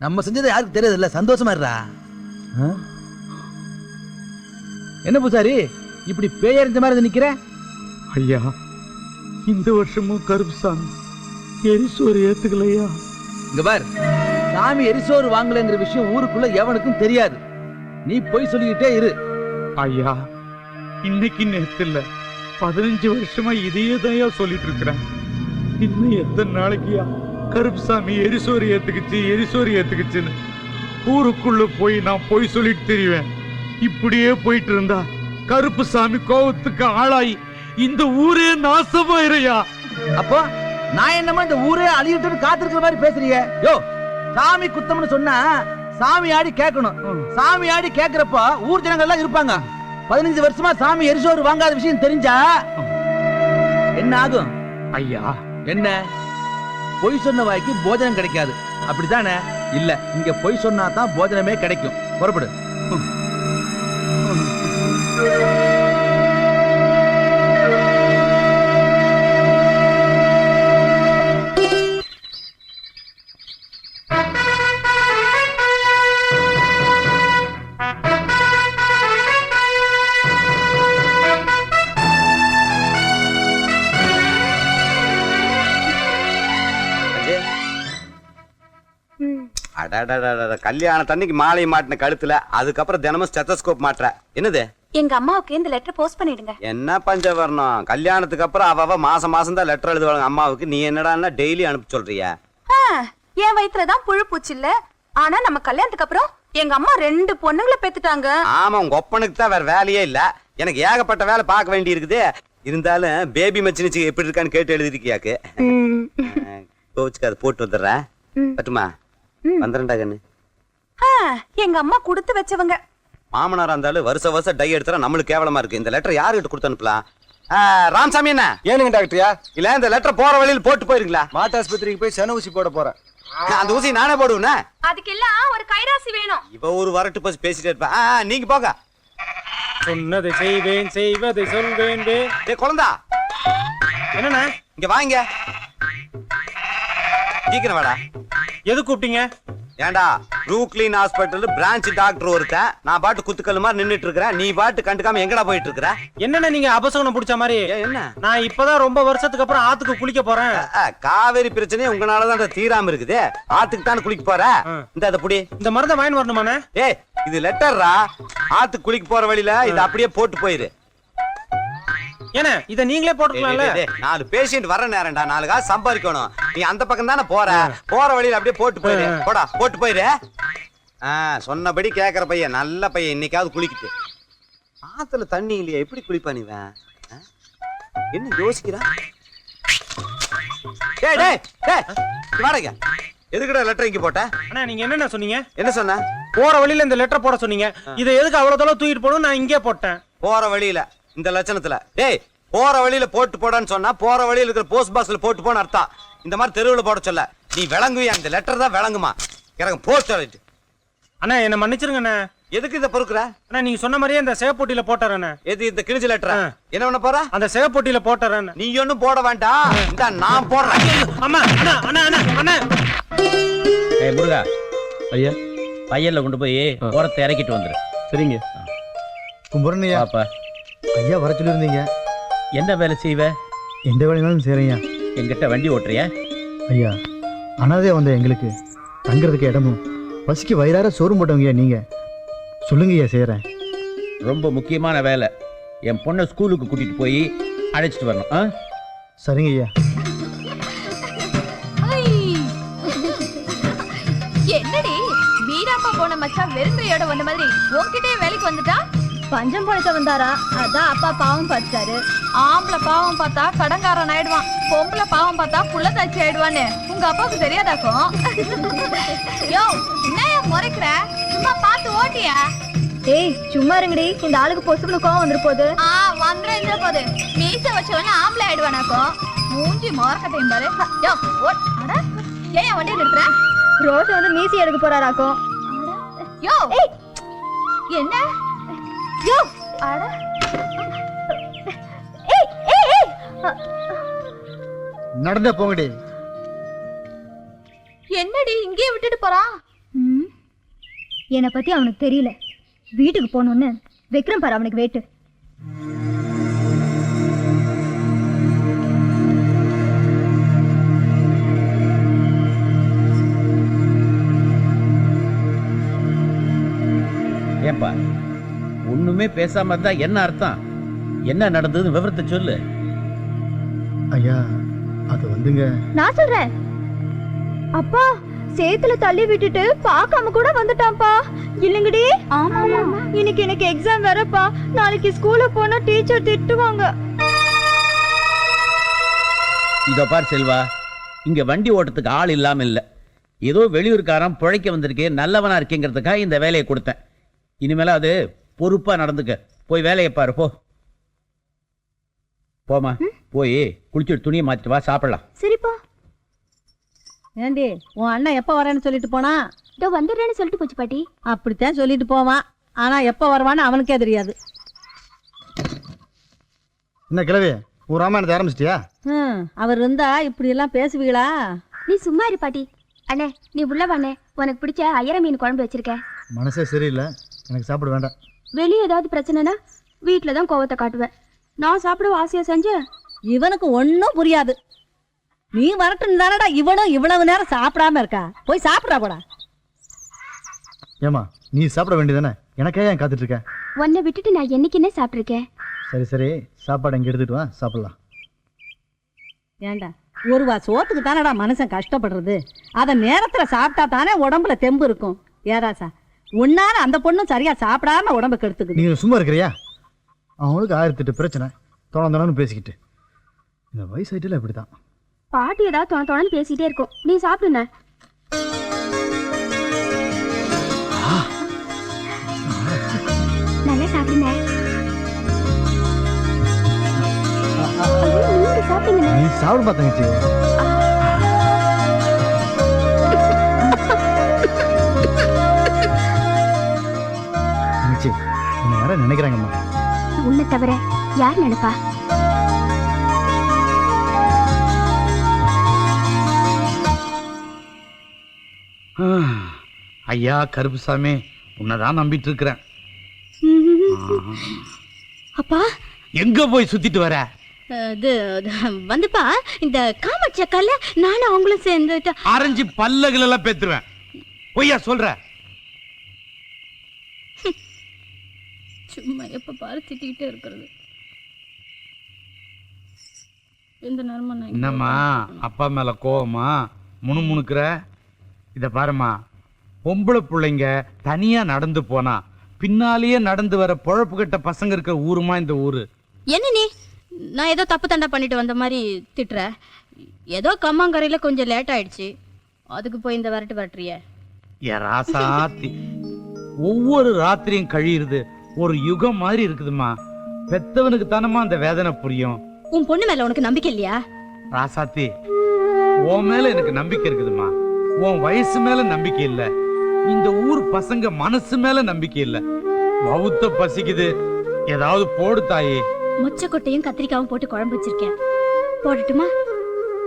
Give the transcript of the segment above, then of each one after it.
நம்ம செஞ்சது யாருக்கு தெரியாது இல்ல சந்தோஷமா இருடா. ஆ? என்ன பூசாரி? இப்படி பேயறிஞ்ச மாதிரி நிக்கிற? ஐயா இந்த வருஷமும் கருப்புசாமி எரிசோறு ஏத்துக்கலையா? இங்க பார். சாமி எரிசோறு வாங்கலைங்கிற விஷயம் ஊருக்குள்ள எவனுக்கும் தெரியாது. நீ போய் சொல்லிக்கிட்டே இரு. ஐயா இன்னைக்கு நேத்து இல்ல பதினஞ்சு வருஷமா இதையே தான் சொல்லிட்டு இருக்கிறேன் இன்னும் எத்தனை நாளைக்குயா கருப்புசாமி எரிசோறு ஏத்துக்குச்சு எரிசோறு ஏத்துக்குச்சுன்னு ஊருக்குள்ள போய் நான் போய் சொல்லிட்டு தெரிவேன். இப்படியே போயிட்டு இருந்தா கருப்புசாமி கோவத்துக்கு ஆளாயி இந்த ஊரே நாசமாயிரையா? அப்போ நான் என்னமோ இந்த ஊரே அழியிட்டு காத்திருக்கிற மாதிரி பேசுறீங்க. யோ சாமி குத்தம்னு சொன்னா சாமி ஆடி கேட்கணும். சாமி ஆடி கேட்கிறப்போ ஊர் ஜனங்கள் எல்லாம் இருப்பாங்க. பதினஞ்சு வருஷமா சாமி எரிசோறு வாங்காத விஷயம் தெரிஞ்சா என்ன ஆகும்? ஐயா. என்ன? பொய் சொன்ன வாய்க்கு போஜனம் கிடைக்காது. அப்படித்தானே? இல்ல இங்க பொய் சொன்னா தான் போஜனமே கிடைக்கும். புறப்படு. அடடடடட, கல்யாண தண்ணிக்கு மாலை மாட்டின கழுத்துல அதுக்கப்புறம் தினமும் ஸ்டெத்தஸ்கோப் மாட்டுற. என்னது? எங்க அம்மாவுக்கு இந்த லெட்டர் போஸ்ட் பண்ணிடுங்க. என்ன பஞ்சவர்ணம்? கல்யாணத்துக்கு அப்புறம் அவ அவ மாசம் மாசம் தான் லெட்டர் எழுதுவாங்க அம்மாவுக்கு. நீ என்னடான்னா டெய்லி அனுப்ப சொல்றிய. என் வயித்துல தான் புழு பூச்சி இல்ல. ஆனா நம்ம கல்யாணத்துக்கு அப்புறம் எங்க அம்மா ரெண்டு பொண்ணுங்களை பெத்துட்டாங்க. ஆமா உங்க ஒப்பனுக்கு தான் வேற வேலையே இல்ல. எனக்கு ஏகப்பட்ட வேலை பார்க்க வேண்டி இருக்குது. இருந்தாலும் பேபி மச்சினிச்சு எப்படி இருக்கான்னு கேட்டு எழுதிருக்கியாக்கு கோவிச்சுக்கு அதை போட்டு வந்துடுறேன். பட்டுமா? வந்துடுறேன்டா கண்ணு. ஆ, எங்க அம்மா கொடுத்து வச்சவங்க. மாமனார் இருந்தாலும் வருஷ வருஷம் டை எடுத்துறா நம்மளுக்கு கேவலமா இருக்கு. இந்த லெட்டர் யாருகிட்ட கொடுத்து அனுப்பலாம்? ஆ, ராமசாமி என்ன? ஏனுங்க டாக்டர்யா இல்ல இந்த லெட்டர் போற வழியில் போட்டு போயிருங்களா? மாட்டு ஆஸ்பத்திரிக்கு போய் சென ஊசி போட போறேன். அந்த ஊசி நானே போடுவேனே அதுக்கெல்லாம் ஒரு கைராசி வேணும். இவ ஒரு வரட்டு பஸ் பேசிட்டே இருப்பா. நீங்க போங்க. சொன்னதை செய்வேன் செய்வதை சொல்வேன் டேய் குழந்தா. என்னண்ணா? இங்க வாங்க. சீக்கிரம் வாடா. எது கூப்பிட்டீங்க? ஏன்டா ரூக்லீன் ஹாஸ்பிட்டல் பிரான்ச் டாக்டர் ஒருத்தன். நான் பாட்டு குத்துக்கல் மாதிரி நின்னுட்டு இருக்கிறேன் நீ பாட்டு கண்டுக்காம எங்கடா போயிட்டு இருக்கிற என்னண்ணா நீங்க அபசகுணம் பிடிச்ச மாதிரி? என்ன? நான் இப்பதான் ரொம்ப வருஷத்துக்கு அப்புறம் ஆத்துக்கு குளிக்க போறேன். காவேரி பிரச்சனை உங்களாலதான் தீராம இருக்குது. ஆத்துக்கு தானே குளிக்க போற? இந்த அதை புடி. இந்த மருந்தை வாங்கி வரணுமாண்ணே? ஏய் இது லெட்டர்ரா ஆத்துக்கு குளிக்க போற வழியில இத அப்படியே போட்டு போயிரு. ஏண்ணே இதை நீங்களே போட்டுக்கலாம்ல? நாலு பேஷண்ட் வர நேரம்டா நாலு காசு சம்பாதிக்கணும். நீ அந்த பக்கம் தானே போற? போற வழியில அப்படியே போட்டு போயிரு. போடா போட்டு போயிரு. ஆ சொன்னபடி கேக்குற பையன் நல்ல பையன் இன்னைக்காவது குளிக்கிட்டு. ஆத்துல தண்ணி இல்லையா எப்படி குளிப்பான் இவன்? என்ன யோசிக்கிறான்? டேய் டேய் டேய் வாடகைங்க எதுக்குடா லெட்டர் இங்க போட்ட? அண்ணா நீங்க என்னண்ணா சொன்னீங்க? என்ன சொன்ன? போற வழியில இந்த லெட்டர் போட சொன்னீங்க. இதை எதுக்கு அவ்வளவு தூரம் தூக்கிட்டு போகணும் நான் இங்கே போட்டேன். போற வழியில. இந்த லட்சணத்துல. டேய் போற வழியில போட்டு போடான்னு சொன்னா போற வழியில இருக்கிற போஸ்ட் பாக்ஸ்ல போட்டு போன்னு அர்த்தம். இந்த மாதிரி தெருவுல போட சொல்ல. நீ விளங்குவியா? இந்த லெட்டர் தான் விளங்குமா? எனக்கு போஸ்ட் சொல்லிட்டு அண்ணா என்ன மன்னிச்சிருங்க அண்ணா. எதுக்கு இதை பொறுக்குற? அண்ணா நீங்க சொன்ன மாதிரியே இந்த சேவப்பொட்டியில போட்டுறேண்ணே எது இந்த கிழிஞ்ச லெட்டர். என்ன பண்ண போற? அந்த சேவப்பொட்டியில போட்டுறேன் நீ ஒண்ணும் போட வேண்டாம். இந்த நான் போடுறேன். அம்மா அண்ணா அண்ணா அண்ணா அண்ணா. ஏய் முருகா. ஐயா பையல்ல கொண்டு போய் ஓரத்தை இறக்கிட்டு வந்துரு. சரிங்க. கும்பரண்யா பாப்பா ஐயா வர சொல்லியிருந்தீங்க. என்ன வேலை செய்வ? எந்த வேலைனாலும் செய்றேன்யா. என்கிட்ட வண்டி ஓட்டுறியா? ஐயா அனாதையா வந்த எங்களுக்கு. தங்குறதுக்கு இடமும் பசிக்கு வயிறார சோறு போட்டவங்கய்யா நீங்க. சொல்லுங்க ஐயா செய்கிறேன் ரொம்ப முக்கியமான வேலை. என் பொண்ணை ஸ்கூலுக்கு கூட்டிட்டு போய் அழைச்சிட்டு வரணும் ஆ? சரிங்க ஐயா! என்னடி? வீராப்பா போன மச்சான் வெறுங்கையோட வந்த மாதிரி உன்கிட்டயே வேலைக்கு வந்துட்டா பஞ்சம் பழக்க வந்தாரா? அதான் அப்பா பாவம் பார்த்தாரு. ஆம்பளை பாவம் பார்த்தா கடங்காரன் ஆயிடுவான். பொம்பளை பாவம் பார்த்தா புள்ளதாச்சி ஆயிடுவான்னு உங்க அப்பாவுக்கு தெரியாதாக்கும் யோ என்ன முறைக்கிற? சும்மா பார்த்து ஓட்டியா? ஏய் சும்மா இருங்கடி. இந்த ஆளுக்கு பொசுக்குள்ள கோவம் வந்துரு போகுது ஆ வந்துடும் இந்த போது? மீச வச்சவன ஆம்பளை ஆயிடுவானாக்கும் மூஞ்சி மோரக்கட்டையும் பாரு யோ ஓட் அட ஏன் வண்டி நிறுத்துற? ரோஷ வந்து மீசி எடுக்க போறாராக்கும் யோ! என்ன? யோ! அட! ஏய் ஏய் ஏய்! நடந்த போங்கடி. என்னடி இங்கேயே விட்டுட்டு போறான்? என்னை பத்தி அவனுக்கு தெரியல. வீட்டுக்கு போகணுன்னு விக்ரம் பாரு அவனுக்கு வெயிட்டு ஏன்பா? ஒண்ணுமே பேசாம இருந்தா என்ன அர்த்தம்? என்ன நடந்ததுன்னு விவரத்தை சொல்லு. ஐயா அது வந்துங்க. நான் சொல்றேன். அப்பா சேத்துல தள்ளி விட்டுட்டு பார்க்காம கூட வந்துட்டான்ப்பா. இல்லங்கடி? ஆமா இன்னைக்கு எனக்கு எக்ஸாம் வேறப்பா. நாளைக்கு ஸ்கூலுக்கு போனா டீச்சர் திட்டுவாங்க. இதோ பார் செல்வா இங்க வண்டி ஓட்டத்துக்கு ஆள் இல்லாம இல்ல. ஏதோ வெளியூர்காரன் பிழைக்க வந்திருக்கே நல்லவனா இருக்கேங்கிறதுக்காக இந்த வேலையை கொடுத்தேன். இனிமேல அது பொறுப்பா நடந்துக்க. போய் வேலையை பாரு போ. போமா போய் குளிச்சுட்டு துணியை மாத்திட்டு வா சாப்பிடலாம். சரிப்பா. ஏண்டி உன் அண்ணன் எப்போ வரேன்னு சொல்லிட்டு போனா? இதோ வந்துடுறேன்னு சொல்லிட்டு போச்சு பாட்டி. அப்படித்தான் சொல்லிட்டு போவான். ஆனா எப்போ வருவான்னு அவனுக்கே தெரியாது. என்ன கிழவி உன் ராமாயணத்தை ஆரம்பிச்சிட்டியா? ம் அவர் இருந்தா இப்படி எல்லாம் பேசுவீங்களா நீ சும்மா இரு பாட்டி. அண்ணே நீ உள்ள வாண்ணே. உனக்கு பிடிச்ச ஐயர மீன் குழம்பு வச்சிருக்கேன். மனசே சரியில்லை. எனக்கு சாப்பிட வேண்டாம். வெளியே ஏதாவது பிரச்சனைனா வீட்டில தான் கோவத்தை காட்டுவேன். நான் சாப்பிட ஆசையா செஞ்சேன் இவனுக்கு ஒன்றும் புரியாது. நீ வரட்டும் தானடா இவனும் இவ்வளவு நேரம் சாப்பிடாம இருக்கா? போய் சாப்பிடா போடா. ஏமா நீ சாப்பிட வேண்டியதானே எனக்கே ஏன் காத்துட்டு இருக்க உன்னை விட்டுட்டு நான் என்னைக்குன்னே சாப்பிட்ருக்கேன் சரி சரி. சாப்பாடு இங்கே எடுத்துட்டு வா சாப்பிடலாம். ஏண்டா ஒரு வா சோத்துக்கு தானடா மனுஷன் கஷ்டப்படுறது. அதை நேரத்துல சாப்பிட்டா தானே உடம்புல தெம்பு இருக்கும். ஏராசா உன்னால அந்த பொண்ணும் சரியா சாப்பிடாம உடம்பு கெடுத்துக்குது. நீங்க சும்மா இருக்கிறியா? அவனுக்கு ஆயிரத்தி எட்டு பிரச்சனை தொணந்தோன்னு பேசிக்கிட்டு. இந்த வயசாயிட்டில் இப்படி தான் பாட்டி ஏதாவது தொண தொணன்னு பேசிட்டே இருக்கும். நீ சாப்பிடுண்ணே நல்லா சாப்பிடுங்க. நீ சாப்பிட தங்கச்சி. உன்னை யாரும் நினைக்கிறாங்கம்மா. உன்னை தவிர யார் நினைப்பா? ஐயா கருப்புசாமி உன்னதான் நம்பிட்டு இருக்கிறேன் அப்பா? எங்க போய் சுத்திட்டு வர? இது வந்துப்பா. இந்த காமச்சக்கல்ல நானும் அவங்களும் சேர்ந்துட்டு ஆரஞ்சு பல்லகள் எல்லாம் பேத்துருவேன். பொய்யா சொல்ற? சும்மா எப்ப பாரு திட்டிகிட்டே இருக்கிறது. எந்த நேரமா நான் என்னம்மா? அப்பா மேல கோவமா? முணுமுணுக்கிற? இத பாரும்மா. பொம்பளை பிள்ளைங்க தனியா நடந்து போனா பின்னாலேயே நடந்து வர பொழப்பு கட்ட பசங்க இருக்கிற ஊருமா இந்த ஊரு? என்ன நீ? நான் ஏதோ தப்பு தண்டா பண்ணிட்டு வந்த மாதிரி திட்டுற. ஏதோ கம்மாங்கரையில கொஞ்சம் லேட் ஆயிடுச்சு. அதுக்கு போய் இந்த விரட்டு விரட்டுறிய? என் ராசாத்தி. ஒவ்வொரு ராத்திரியும் கழியுறது ஒரு யுகம் மாதிரி இருக்குதுமா பெத்தவனுக்கு தானமா அந்த வேதனை புரியும். உன் பொண்ணு மேல உனக்கு நம்பிக்கை இல்லையா? ராசாத்தி உன் மேல எனக்கு நம்பிக்கை இருக்குதுமா உன் வயசு மேல நம்பிக்கை இல்ல. இந்த ஊர் பசங்க மனசு மேல நம்பிக்கை இல்ல. வவுத்த பசிக்குது. ஏதாவது போடு தாயே. மொச்சக்கொட்டையும் கத்திரிக்காவும் போட்டு குழம்பு வச்சிருக்கேன். போடட்டுமா?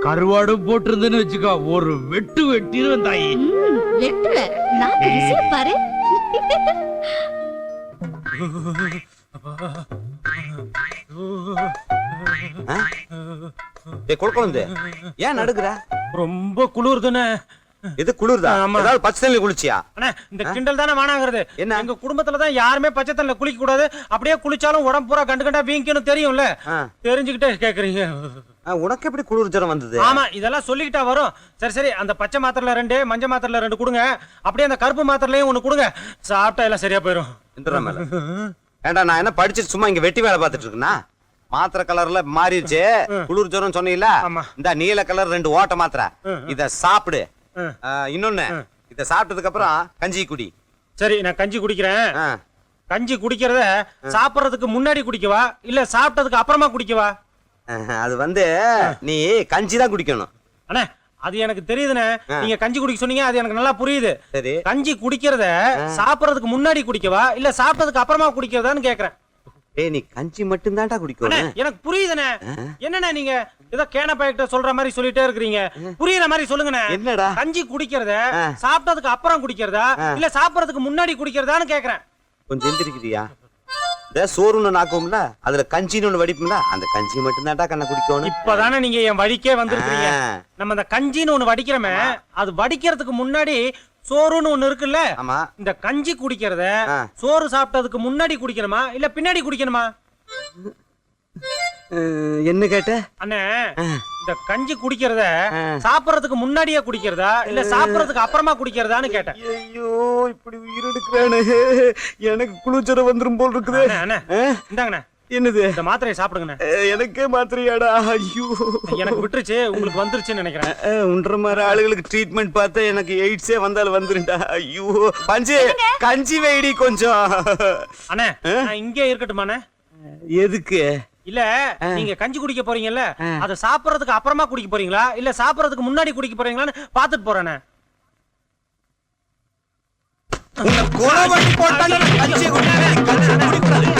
கருவாடும் போட்டிருந்தேன்னு வச்சுக்கோ ஒரு வெட்டு வெட்டிடுவேன் தாயே. ம், வெட்டுவ நான் பாரு. குழப்பம் ஏன் நடுக்குற? ரொம்ப குளிருதுண்ணே இது குளிர்தா. ஏதாவது பச்சை தண்ணி குளிச்சியா? அண்ணே இந்த கிண்டல் தானே என்ன? எங்க குடும்பத்துல தான் யாருமே பச்சை தண்ணில குளிக்க கூடாது அப்படியே குளிச்சாலும் உடம்பு பூரா கண்டு கண்டா வீங்கன்னு தெரியும்ல. தெரிஞ்சுக்கிட்டே கேக்குறீங்க. உனக்கு எப்படி குளிர் ஜுரம் வந்தது? ஆமா இதெல்லாம் சொல்லிக்கிட்டா வரும். சரி சரி அந்த பச்சை மாத்திரைல ரெண்டு மஞ்சள் மாத்திரைல ரெண்டு கொடுங்க. அப்படியே அந்த கருப்பு மாத்திரைலையும் ஒண்ணு கொடுங்க. சாப்பிட்டா எல்லாம் சரியா போயிடும் மேல. ஏண்டா நான் என்ன படிச்சுட்டு சும்மா இங்க வெட்டி வேலை பார்த்துட்டு இருக்கேனா? மாத்திரை கலர்ல மாறிடுச்சு. குளிர் ஜுரம் ஆமா. இந்த நீல கலர் ரெண்டு ஓட்ட மாத்திரை. இத சாப்பிடு. இன்னொன்னு இத சாப்பிட்டதுக்கு அப்புறம் கஞ்சி குடி. சரி நான் கஞ்சி குடிக்கிறேன். கஞ்சி குடிக்கிறத சாப்பிடுறதுக்கு முன்னாடி குடிக்கவா? இல்ல சாப்பிட்டதுக்கு அப்புறமா குடிக்கவா? அது வந்து நீ கஞ்சி தான் குடிக்கணும். அண்ணே அது எனக்கு தெரியுதுண்ணே. நீங்க கஞ்சி குடிக்க சொன்னீங்க அது எனக்கு நல்லா புரியுது. சரி. கஞ்சி குடிக்கிறத சாப்பிடுறதுக்கு முன்னாடி குடிக்கவா இல்ல சாப்பிட்டதுக்கு அப்புறமா குடிக்கிறதான்னு கேக்குறேன். டேய் நீ கஞ்சி மட்டும் தான்டா குடிக்கணும் எனக்கு புரியுதுண்ணே. என்னண்ணே நீங்க? ஏதோ கேன பாய்கிட்ட சொல்ற மாதிரி சொல்லிட்டே இருக்கிறீங்க. புரியுற மாதிரி சொல்லுங்கண்ணே. என்னடா? கஞ்சி குடிக்கிறத. சாப்பிட்டதுக்கு அப்புறம் குடிக்கிறதா. இல்ல சாப்பிடறதுக்கு முன்னாடி குடிக்கிறதான்னு கேக்குறேன். கொஞ்சம் எந்திரிக்கிறியா? இந்த சோறுன்னு நாக்கும்ல அதுல கஞ்சின்னு ஒண்ணு வடிப்போம்ல அந்த கஞ்சி மட்டும் தான்டா கண்ண குடிக்கணும். இப்பதானே நீங்க என் வழிக்கே வந்திருக்கீங்க. நம்ம இந்த கஞ்சின்னு ஒண்ணு வடிக்கிறோமே அது வடிக்கிறதுக்கு முன்னாடி சோறுன்னு ஒண்ணு இருக்குல்ல ஆமா. இந்த கஞ்சி குடிக்கிறத. சோறு சாப்பிட்டதுக்கு முன்னாடி குடிக்கணுமா இல்ல பின்னாடி குடிக்கணுமா? என்ன கேட்ட? அண்ணே. இந்த கஞ்சி குடிக்கிறத. சாப்பிடறதுக்கு முன்னாடியே குடிக்கிறதா இல்ல சாப்பிடறதுக்கு அப்புறமா குடிக்கிறதான்னு கேட்டேன். ஐயோ இப்படி உயிர் எடுக்கிறானே. எனக்கு குளிச்சர வந்துரும் போல் இருக்குது. அண்ணே, இந்தாங்கண்ணே. என்னது? இந்த மாத்திரையை சாப்பிடுங்கண்ணே. எனக்கே மாத்திரையாடா. ஐயோ. எனக்கு விட்டுருச்சு உங்களுக்கு வந்துருச்சுன்னு நினைக்கிறேன். உன்ற மாதிரி ஆளுகளுக்கு ட்ரீட்மெண்ட் பார்த்தா எனக்கு எய்ட்ஸே வந்தாலும் வந்துருண்டா ஐயோ. பஞ்சு கஞ்சி வைடி கொஞ்சம். அண்ணே நான் இங்கே இருக்கட்டுமாண்ணே? எதுக்கு? இல்ல நீங்க கஞ்சி குடிக்க போறீங்கல்ல அத சாப்பிடறதுக்கு அப்புறமா குடிக்க போறீங்களா? இல்ல சாப்பிடறதுக்கு முன்னாடி குடிக்க போறீங்களான்னு பாத்துட்டு போறேனே. உன்னை கொலை பண்ணி போட்டாலும் கஞ்சியை குடி.